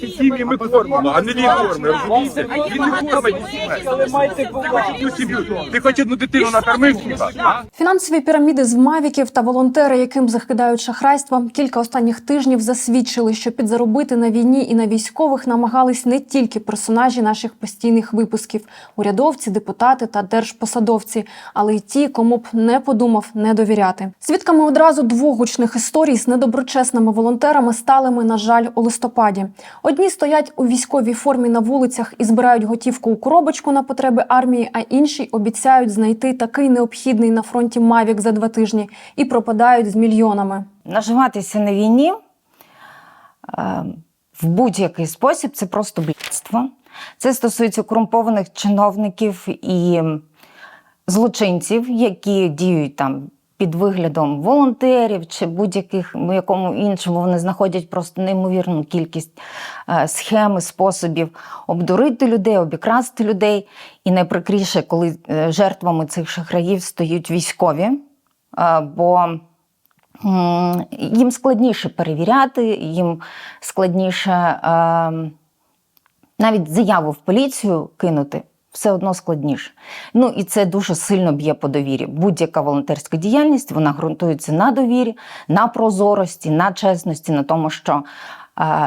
Ці сім'ї ми кормимо, а не він кормить, розумієте? Він не кормить сім'ю. Ти хоч одну дитину накормив хіба? а? Фінансові піраміди з мавіків та волонтери, яким закидають шахрайства, кілька останніх тижнів засвідчили, що підзаробити на війні і на військових намагались не тільки персонажі наших постійних випусків, урядовці, депутати та держпосадовці, але й ті, кому б не подумав не довіряти. Свідками одразу двох гучних історій з недоброчесними волонтерами стали ми, на жаль, у листопаді. Одні стоять у військовій формі на вулицях і збирають готівку у коробочку на потреби армії, а інші обіцяють знайти такий необхідний на фронті Мавік за два тижні і пропадають з мільйонами. Наживатися на війні е, в будь-який спосіб це просто блядство. Це стосується корумпованих чиновників і злочинців, які діють там під виглядом волонтерів чи будь-яких в якому іншому вони знаходять просто неймовірну кількість е, схем і способів обдурити людей, обікрасти людей. І найприкріше, коли е, жертвами цих шахраїв стають військові, е, бо їм складніше перевіряти, їм складніше е, навіть заяву в поліцію кинути. Все одно складніше. Ну і це дуже сильно б'є по довірі. Будь-яка волонтерська діяльність вона ґрунтується на довірі, на прозорості, на чесності, на тому, що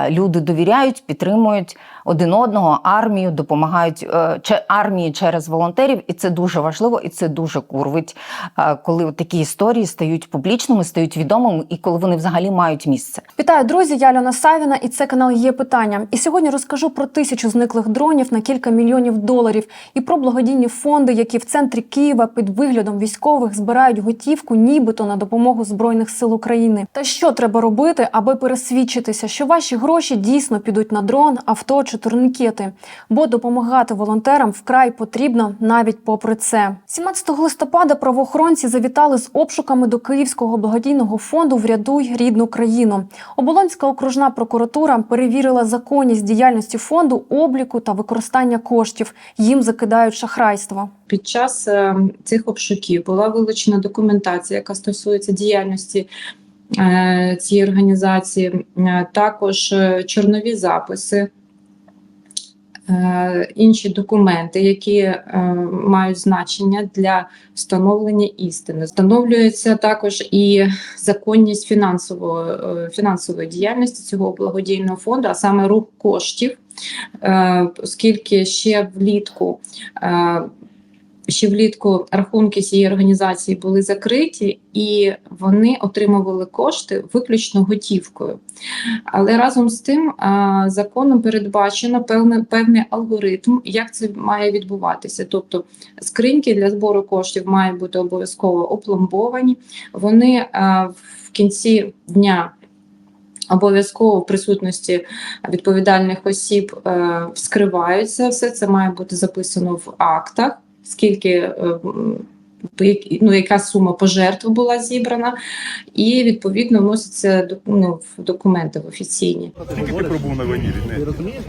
люди довіряють, підтримують один одного, армію, допомагають е, армії через волонтерів, і це дуже важливо, і це дуже курвить, е, коли такі історії стають публічними, стають відомими, і коли вони взагалі мають місце. Вітаю, друзі! Я Альона Савіна, і це канал є питання. І сьогодні розкажу про тисячу зниклих дронів на кілька мільйонів доларів і про благодійні фонди, які в центрі Києва під виглядом військових збирають готівку, нібито на допомогу збройних сил України. Та що треба робити, аби пересвідчитися, що ваші гроші дійсно підуть на дрон, авто чи турнікети? Бо допомагати волонтерам вкрай потрібно навіть попри це. 17 листопада правоохоронці завітали з обшуками до Київського благодійного фонду Врятуй рідну країну. Оболонська окружна прокуратура перевірила законність діяльності фонду, обліку та використання коштів. Їм закидають шахрайство. Під час е, цих обшуків була вилучена документація, яка стосується діяльності цієї організації, Е, також е, чорнові записи. е, Інші документи, які е, мають значення для встановлення істини, встановлюється також і законність фінансової, е, фінансової діяльності цього благодійного фонду, а саме рух коштів, е, оскільки ще влітку е, ще влітку рахунки цієї організації були закриті, і вони отримували кошти виключно готівкою. Але разом з тим законом передбачено певний, певний алгоритм, як це має відбуватися. Тобто скриньки для збору коштів мають бути обов'язково опломбовані. Вони в кінці дня. Обов'язково в присутності відповідальних осіб е, вскриваються. Все це має бути записано в актах, скільки е, ну, яка сума пожертв була зібрана, і відповідно вносяться до- ну, в документи в офіційні. Скільки ти пробув на війні від неї?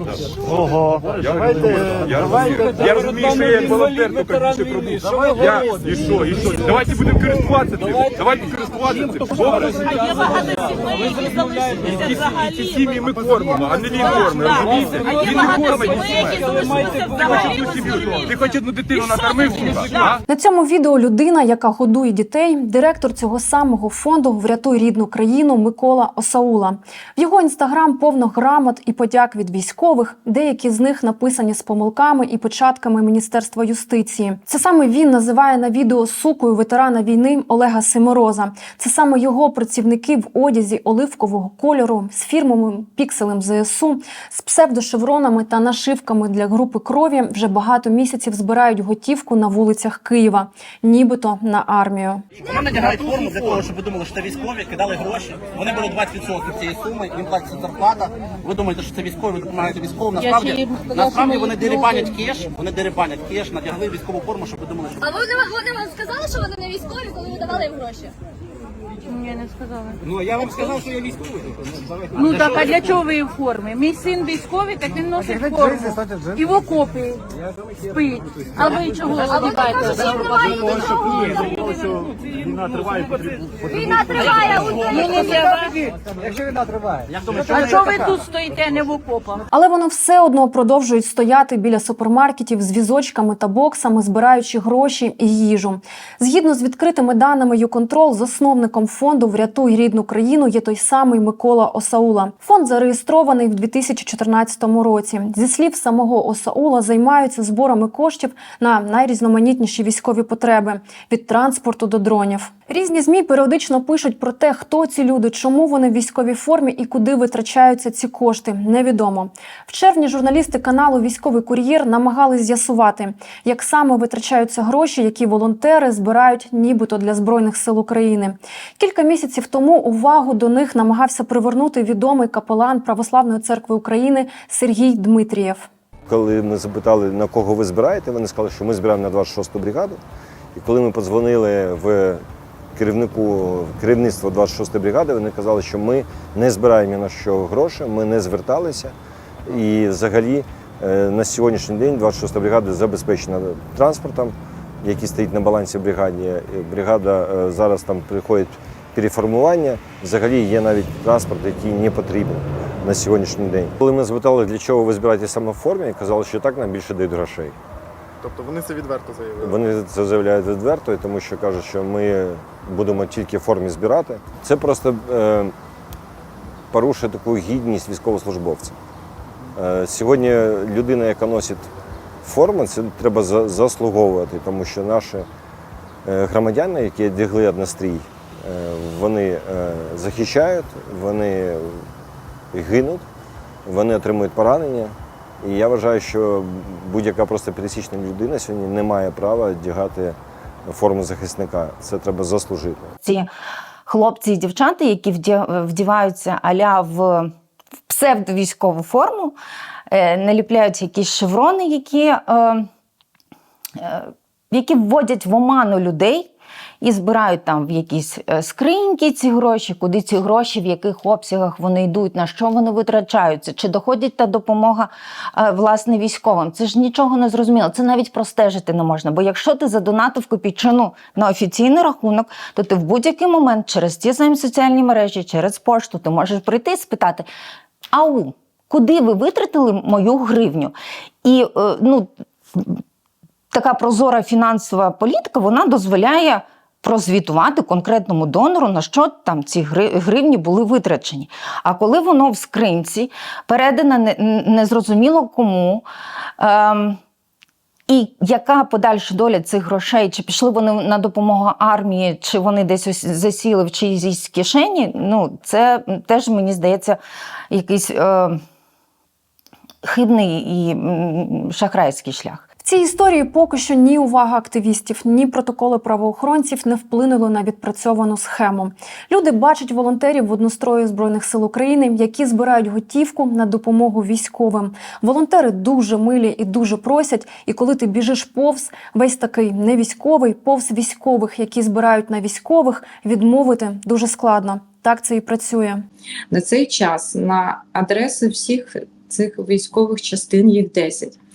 Ого, Я давайте, розумію, я розумію. Я розумію, що я як волонтер тільки більше пробув. Я і що, і що? Давайте будемо користуватися цим. Давайте користуватися цим. Добре? А є багато сімей, які залишилися Ці взагалі. сім'ї ми кормимо, а не він кормить, розумієте? Він не кормить сімей, сімей. Ти хоч одну ти хоч дитину накормив а? На цьому відео людина, яка годує дітей, директор цього самого фонду Врятуй рідну країну Микола Осаула. В його інстаграм повно грамот і подяк від військових. Деякі з них написані з помилками і початками Міністерства юстиції. Це саме він називає на відео сукою ветерана війни Олега Симороза. Це саме його працівники в одязі оливкового кольору з фірмовим пікселем ЗСУ, з псевдошевронами та нашивками для групи крові вже багато місяців збирають готівку на вулицях Києва, нібито на армію. Вони надягають форму для того, щоб ви думали, що це військові, кидали гроші. Вони були 20% цієї суми, їм платиться зарплата. Ви думаєте, що це військові, ви допомагаєте військовим. Насправді, насправді вони дерибанять кеш, вони дерибанять кеш, надягли військову форму, щоб ви думали, що А вони, вони вам сказали, що вони не військові, коли ви давали їм гроші? Ні, не сказали. Ну я вам сказав, що я військовий. Ну так, а для чого ви в формі? Мій син військовий, так він носить форму. І в окопі спить. А ви чого одягаєте? Війна триває, Якщо віна триває, А що ви тут стоїте, не в окопах? Але вони все одно продовжують стояти біля супермаркетів з візочками та боксами, збираючи гроші і їжу. Згідно з відкритими даними ЮКонтрол, засновником фонду Врятуй рідну країну є той самий Микола Осаула. Фонд зареєстрований в 2014 році. Зі слів самого Осаула, займаються зборами коштів на найрізноманітніші військові потреби від транспорту до дронів. Різні змі періодично пишуть про те, хто ці люди, чому вони в військовій формі і куди витрачаються ці кошти. Невідомо. В червні журналісти каналу Військовий кур'єр намагались з'ясувати, як саме витрачаються гроші, які волонтери збирають, нібито для збройних сил України. Кілька місяців тому увагу до них намагався привернути відомий капелан Православної церкви України Сергій Дмитрієв. Коли ми запитали, на кого ви збираєте, вони сказали, що ми збираємо на 26-ту бригаду. І коли ми подзвонили в керівнику керівництво 26-ї бригади, вони казали, що ми не збираємо на що гроші, ми не зверталися. І взагалі е, на сьогоднішній день 26-та бригада забезпечена транспортом, який стоїть на балансі бригаді. Бригада е, зараз там приходить переформування. Взагалі є навіть транспорт, який не потрібен на сьогоднішній день. Коли ми запитали, для чого ви збираєте саме в формі, казали, що так нам більше дають грошей. Тобто вони це відверто заявили. Вони це заявляють відверто, тому що кажуть, що ми будемо тільки в формі збирати. Це просто е, порушує таку гідність військовослужбовця. Е, сьогодні людина, яка носить форму, це треба за- заслуговувати, тому що наші е, громадяни, які одягли однострій, е, вони е, захищають, вони гинуть, вони отримують поранення. І я вважаю, що будь-яка просто пересічна людина сьогодні не має права одягати форму захисника. Це треба заслужити. ці хлопці і дівчата, які вдіваються аля в в псевдовійськову форму, е, наліпляють якісь шеврони, які, е, е, які вводять в оману людей. І збирають там в якісь е, скриньки ці гроші, куди ці гроші, в яких обсягах вони йдуть, на що вони витрачаються, чи доходить та допомога е, власне військовим. Це ж нічого не зрозуміло. Це навіть простежити не можна. Бо якщо ти задонатив копійчину на офіційний рахунок, то ти в будь-який момент через ті самі соціальні мережі, через пошту, ти можеш прийти і спитати: Ау, куди ви витратили мою гривню? І е, ну, така прозора фінансова політика вона дозволяє прозвітувати конкретному донору, на що там ці гривні були витрачені. А коли воно в скринці передане не- незрозуміло кому. Ем, і яка подальша доля цих грошей? Чи пішли вони на допомогу армії, чи вони десь засіли в чиїсь кишені? Ну, це теж мені здається якийсь е, хибний і шахрайський шлях. Цій історії поки що ні увага активістів, ні протоколи правоохоронців не вплинули на відпрацьовану схему. Люди бачать волонтерів в однострої збройних сил України, які збирають готівку на допомогу військовим. Волонтери дуже милі і дуже просять. І коли ти біжиш повз, весь такий не військовий, повз військових, які збирають на військових, відмовити дуже складно. Так це і працює. На цей час на адреси всіх цих військових частин, їх 10, е,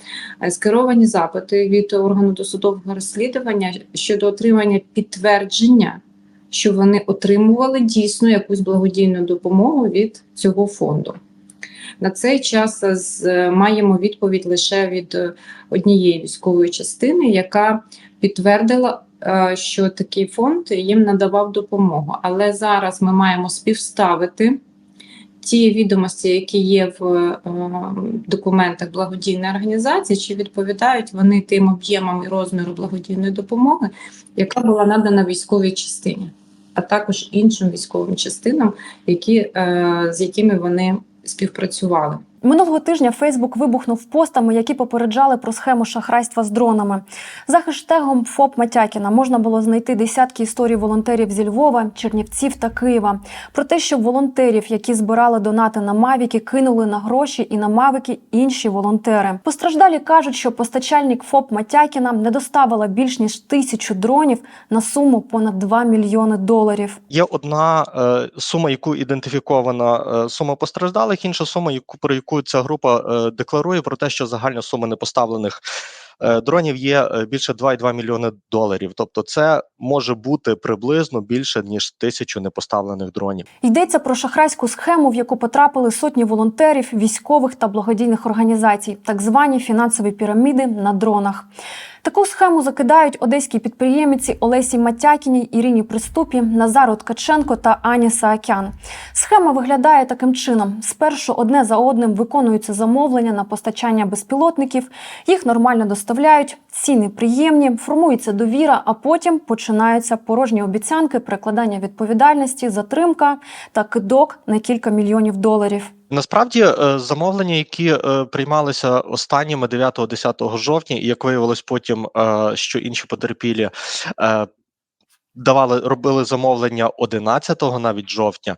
скеровані запити від органу досудового розслідування щодо отримання підтвердження, що вони отримували дійсно якусь благодійну допомогу від цього фонду. На цей час е, маємо відповідь лише від е, однієї військової частини, яка підтвердила, е, що такий фонд їм надавав допомогу. Але зараз ми маємо співставити ті відомості, які є в е, документах благодійної організації, чи відповідають вони тим об'ємам і розміру благодійної допомоги, яка була надана військовій частині, а також іншим військовим частинам, які, е, з якими вони співпрацювали. Минулого тижня Фейсбук вибухнув постами, які попереджали про схему шахрайства з дронами. За хештегом ФОП Матякіна можна було знайти десятки історій волонтерів зі Львова, Чернівців та Києва про те, що волонтерів, які збирали донати на Мавіки, кинули на гроші і на Мавіки інші волонтери. Постраждалі кажуть, що постачальник ФОП Матякіна не доставила більш ніж тисячу дронів на суму понад 2 мільйони доларів. Є одна е, сума, яку ідентифікована е, сума постраждалих, інша сума, яку про яку ця група е, декларує про те, що загальна сума непоставлених е, дронів є е, більше 2,2 мільйони доларів. Тобто, це може бути приблизно більше ніж тисячу непоставлених дронів. Йдеться про шахрайську схему, в яку потрапили сотні волонтерів, військових та благодійних організацій, так звані фінансові піраміди на дронах. Таку схему закидають одеські підприємці Олесі Матякіній, Ірині Приступі, Назару Ткаченко та Ані Саакян. Схема виглядає таким чином: спершу одне за одним виконуються замовлення на постачання безпілотників, їх нормально доставляють, ціни приємні, формується довіра, а потім починаються порожні обіцянки, перекладання відповідальності, затримка та кидок на кілька мільйонів доларів. Насправді е, замовлення, які е, приймалися останніми 9-10 жовтня, і як виявилось потім, е, що інші потерпілі давали робили замовлення 11-го навіть жовтня.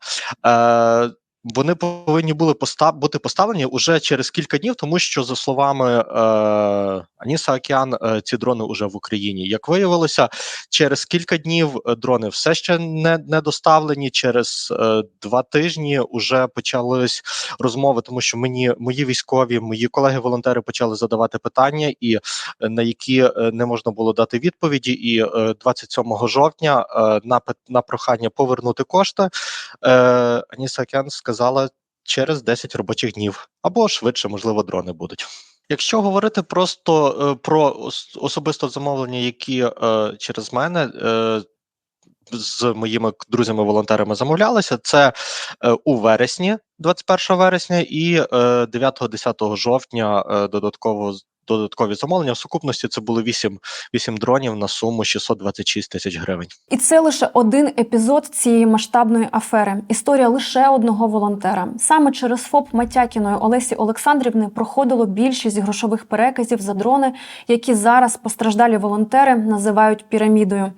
Вони повинні були постав, бути поставлені уже через кілька днів, тому що, за словами е, Аніса Океан, е, ці дрони вже в Україні. Як виявилося, через кілька днів е, дрони все ще не, не доставлені. Через е, два тижні вже почались розмови, тому що мені мої військові, мої колеги-волонтери почали задавати питання, і е, на які е, не можна було дати відповіді. І е, 27 жовтня е, на на прохання повернути кошти. Е, Аніса Океан сказала через 10 робочих днів або швидше, можливо, дрони будуть. Якщо говорити просто е, про особисто замовлення, які е, через мене е, з моїми друзями-волонтерами замовлялися, це у вересні, 21 вересня, і е, 9-10 жовтня додатково додаткові замовлення. В сукупності це було 8, 8 дронів на суму 626 тисяч гривень. І це лише один епізод цієї масштабної афери. Історія лише одного волонтера. Саме через ФОП Матякіної Олесі Олександрівни проходило більшість грошових переказів за дрони, які зараз постраждалі волонтери називають пірамідою.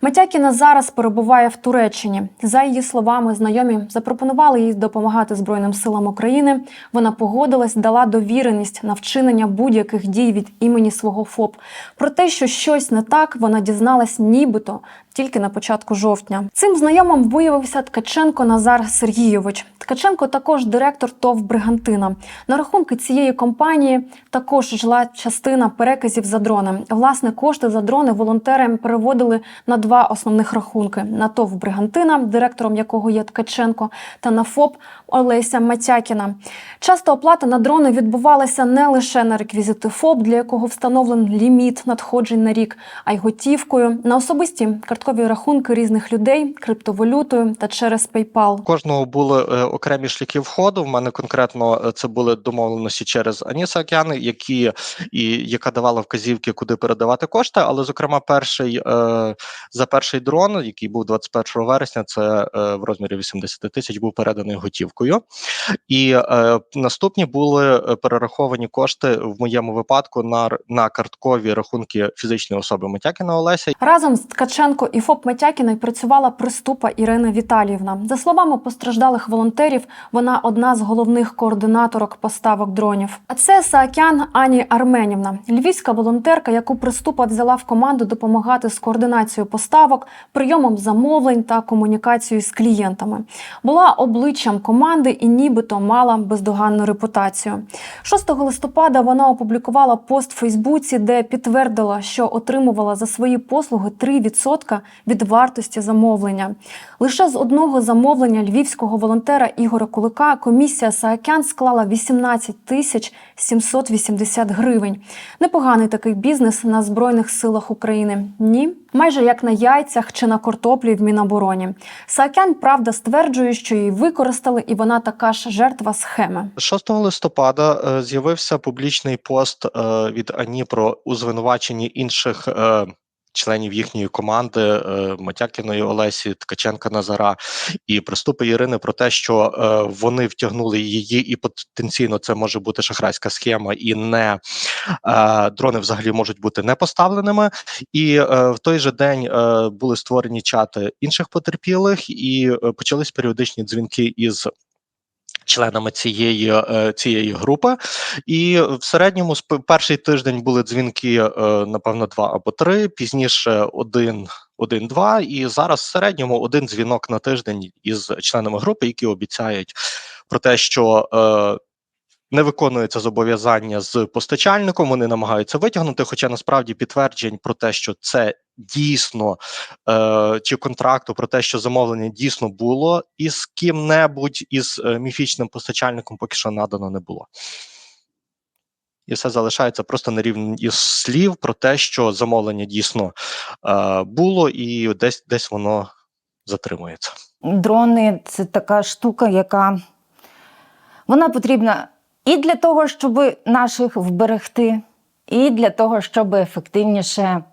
Матякіна зараз перебуває в Туреччині. За її словами, знайомі запропонували їй допомагати Збройним силам України. Вона погодилась, дала довіреність на вчинення будь-яких дій від імені свого ФОП. Про те, що щось не так, вона дізналась нібито тільки на початку жовтня. Цим знайомим виявився Ткаченко Назар Сергійович. Ткаченко також директор ТОВ Бригантина. На рахунки цієї компанії також жила частина переказів за дрони. Власне, кошти за дрони волонтери переводили на два основних рахунки: на ТОВ Бригантина, директором якого є Ткаченко, та на ФОП Олеся Матякіна. Часто оплата на дрони відбувалася не лише на реквізити ФОП, для якого встановлений ліміт надходжень на рік, а й готівкою на особисті карткові рахунки різних людей, криптовалютою та через PayPal. Кожного були е, окремі шляхи входу. В мене конкретно е, це були домовленості через Аніса Океани, які і яка давала вказівки, куди передавати кошти. Але, зокрема, перший е, за перший дрон, який був 21 вересня, це в розмірі 80 тисяч, був переданий готівкою. І наступні були перераховані кошти в моєму випадку на, на карткові рахунки фізичної особи Матякіна Олеся. Разом з Ткаченко і ФОП Матякіною працювала приступа Ірина Віталіївна. За словами постраждалих волонтерів, вона одна з головних координаторок поставок дронів. А це Саакян Ані Арменівна, львівська волонтерка, яку приступа взяла в команду допомагати з координацією поставок, прийомом замовлень та комунікацією з клієнтами. Була обличчям команди і нібито мала бездоганну репутацію. 6 листопада вона опублікувала пост в Фейсбуці, де підтвердила, що отримувала за свої послуги 3% від вартості замовлення. Лише з одного замовлення львівського волонтера Ігоря Кулика комісія Саакян склала 18 тисяч 780 гривень. Непоганий такий бізнес на збройних силах України. Ні, майже як на яйцях чи на картоплі в Мінобороні. Саакян правда стверджує, що її використали, і вона така ж жертва схеми. 6 листопада е, з'явився публічний пост е, від Ані про у інших. Членів їхньої команди е, Матякіної Олесі, Ткаченка Назара і приступи Ірини про те, що е, вони втягнули її, і потенційно це може бути шахрайська схема, і не е, дрони взагалі можуть бути не поставленими. І в той же день були створені чати інших потерпілих, і почались періодичні дзвінки із. Членами цієї е, цієї групи, і в середньому перший тиждень були дзвінки, е, напевно, два або три. Пізніше один, один-два. І зараз в середньому один дзвінок на тиждень із членами групи, які обіцяють про те, що е, не виконується зобов'язання з постачальником. Вони намагаються витягнути. Хоча насправді підтверджень про те, що це дійсно е, чи контракту про те, що замовлення дійсно було із ким-небудь із е, міфічним постачальником, поки що надано не було. І все залишається просто на рівні із слів про те, що замовлення дійсно е, було, і десь десь воно затримується. Дрони це така штука, яка вона потрібна і для того, щоб наших вберегти, і для того, щоб ефективніше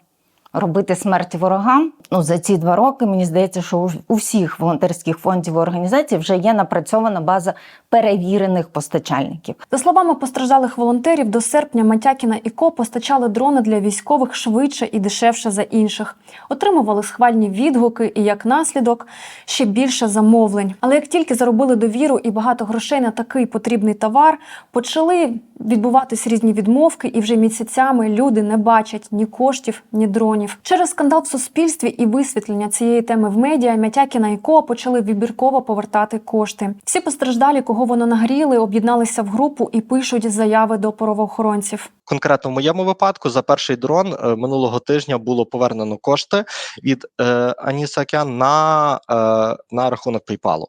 робити смерть ворогам. Ну, за ці два роки мені здається, що у- всіх волонтерських фондів і організацій вже є напрацьована база перевірених постачальників. За словами постраждалих волонтерів, до серпня Матякіна і Ко постачали дрони для військових швидше і дешевше за інших. Отримували схвальні відгуки і як наслідок ще більше замовлень. Але як тільки заробили довіру і багато грошей на такий потрібний товар, почали відбуватись різні відмовки, і вже місяцями люди не бачать ні коштів, ні дронів. Через скандал в суспільстві і висвітлення цієї теми в медіа Мятякіна і Ко почали вибірково повертати кошти. Всі постраждалі, кого воно нагріли, об'єдналися в групу і пишуть заяви до правоохоронців. Конкретно в моєму випадку за перший дрон е, минулого тижня було повернено кошти від е, Аніса Акян на, е, на рахунок PayPal.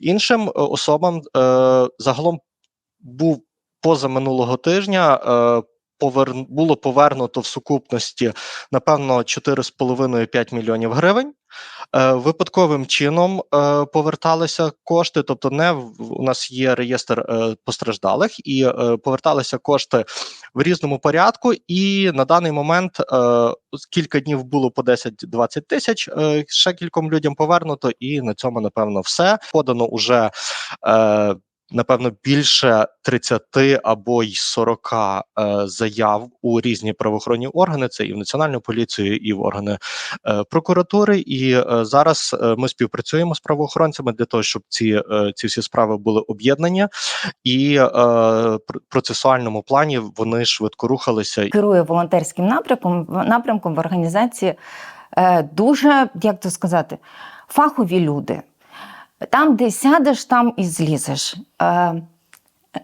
Іншим е, особам е, загалом був поза минулого тижня. Е, повер... було повернуто в сукупності напевно 4,5-5 мільйонів гривень. Е, Випадковим чином е, поверталися кошти, тобто не у нас є реєстр постраждалих, і поверталися кошти в різному порядку. І на даний момент кілька днів було по 10-20 тисяч. Ще кільком людям повернуто, і на цьому напевно все подано уже. Напевно, більше 30 або й 40 е, заяв у різні правоохоронні органи. Це і в національну поліцію, і в органи е, прокуратури. І е, зараз ми співпрацюємо з правоохоронцями для того, щоб ці, ці всі справи були об'єднані, і е, процесуальному плані вони швидко рухалися. Керує волонтерським напрямком напрямком в організації дуже, як то сказати, фахові люди. Там, де сядеш, там і злізеш. Е,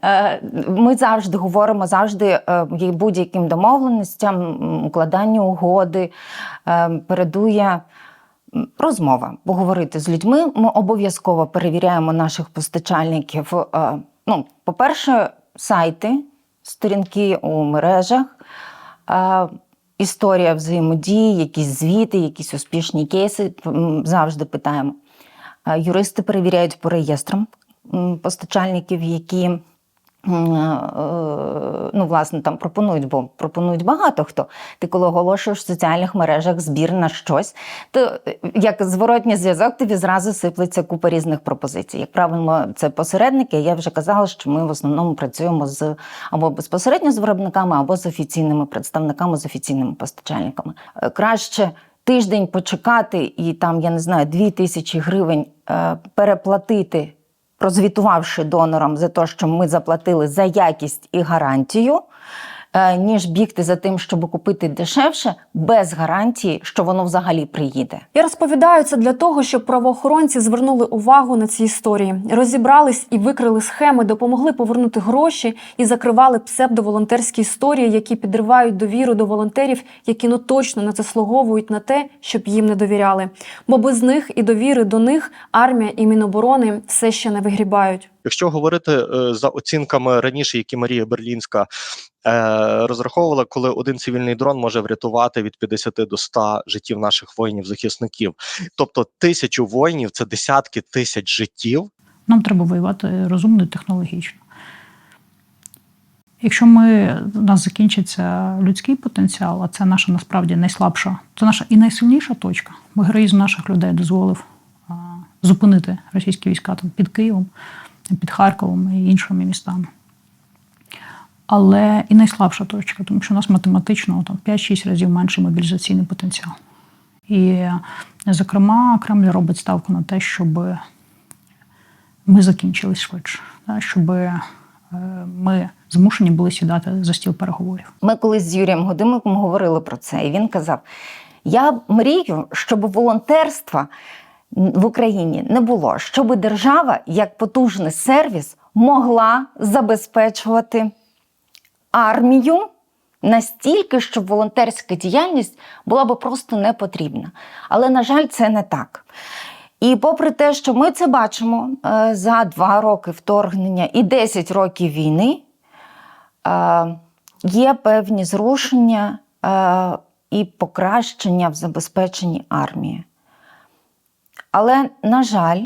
е, Ми завжди говоримо завжди е, будь-яким домовленостям, укладанню угоди передує розмова. Поговорити з людьми. Ми обов'язково перевіряємо наших постачальників. Ну, по-перше, сайти, сторінки у мережах. Історія взаємодії, якісь звіти, якісь успішні кейси завжди питаємо. Е, Юристи перевіряють по реєстрам постачальників, які е, ну, власне, там пропонують, бо пропонують багато хто. Ти коли оголошуєш в соціальних мережах збір на щось, то е, як зворотній зв'язок тобі зразу сиплеться купа різних пропозицій. Як правило, це посередники. Я вже казала, що ми в основному працюємо з або безпосередньо з виробниками, або з офіційними представниками, з офіційними постачальниками. Е, Краще тиждень почекати і там, я не знаю, дві тисячі гривень е, переплатити, прозвітувавши донорам за те, що ми заплатили за якість і гарантію. Е, Ніж бігти за тим, щоб купити дешевше, без гарантії, що воно взагалі приїде. Я розповідаю це для того, щоб правоохоронці звернули увагу на ці історії, розібрались і викрили схеми, допомогли повернути гроші і закривали псевдоволонтерські історії, які підривають довіру до волонтерів, які ну точно не заслуговують на те, щоб їм не довіряли. Бо без них і довіри до них армія і міноборони все ще не вигрібають. Якщо говорити е, за оцінками раніше, які Марія Берлінська розраховувала, коли один цивільний дрон може врятувати від 50 до 100 життів наших воїнів-захисників, тобто тисячу воїнів це десятки тисяч життів. Нам треба воювати розумно і технологічно. Якщо ми у нас закінчиться людський потенціал, а це наша насправді найслабша, це наша і найсильніша точка, бо героїзм наших людей дозволив а, зупинити російські війська там під Києвом, під Харковом і іншими містами. Але і найслабша точка, тому що у нас математично там 5-6 разів менший мобілізаційний потенціал. І, зокрема, Кремль робить ставку на те, щоб ми закінчились швидше, щоб е, ми змушені були сідати за стіл переговорів. Ми колись з Юрієм Годимиком говорили про це, і він казав: Я мрію, щоб волонтерства в Україні не було, щоб держава як потужний сервіс могла забезпечувати армію настільки, щоб волонтерська діяльність була би просто не потрібна. Але, на жаль, це не так. І попри те, що ми це бачимо е, за два роки вторгнення і 10 років війни, е, є певні зрушення е, і покращення в забезпеченні армії. Але, на жаль,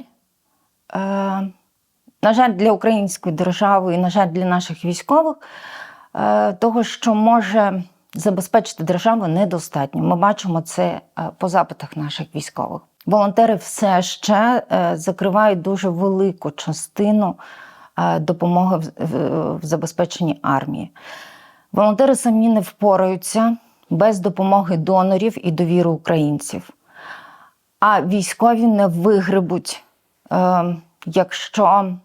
на жаль, для української держави і, на жаль, для наших військових, того, що може забезпечити державу, недостатньо. Ми бачимо це по запитах наших військових. Волонтери все ще е, закривають дуже велику частину е, допомоги в забезпеченні армії. Волонтери самі не впораються без допомоги донорів і довіри українців. А військові не вигребуть, е, якщо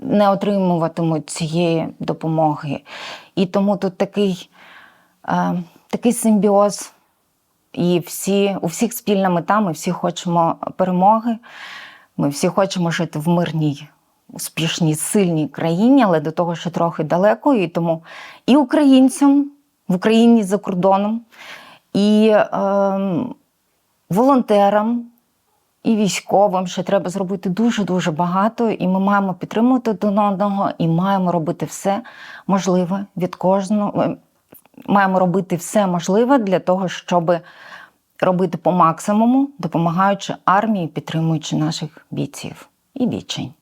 не отримуватимуть цієї допомоги. І тому тут такий, такий симбіоз. І всі, у всіх спільна мета, ми всі хочемо перемоги, ми всі хочемо жити в мирній, успішній, сильній країні, але до того ще трохи далеко. І тому і українцям в Україні за кордоном, і е, волонтерам, і військовим ще треба зробити дуже-дуже багато. І ми маємо підтримувати один одного, і маємо робити все можливе від кожного маємо робити все можливе для того, щоб робити по максимуму, допомагаючи армії, підтримуючи наших бійців і бійчинь.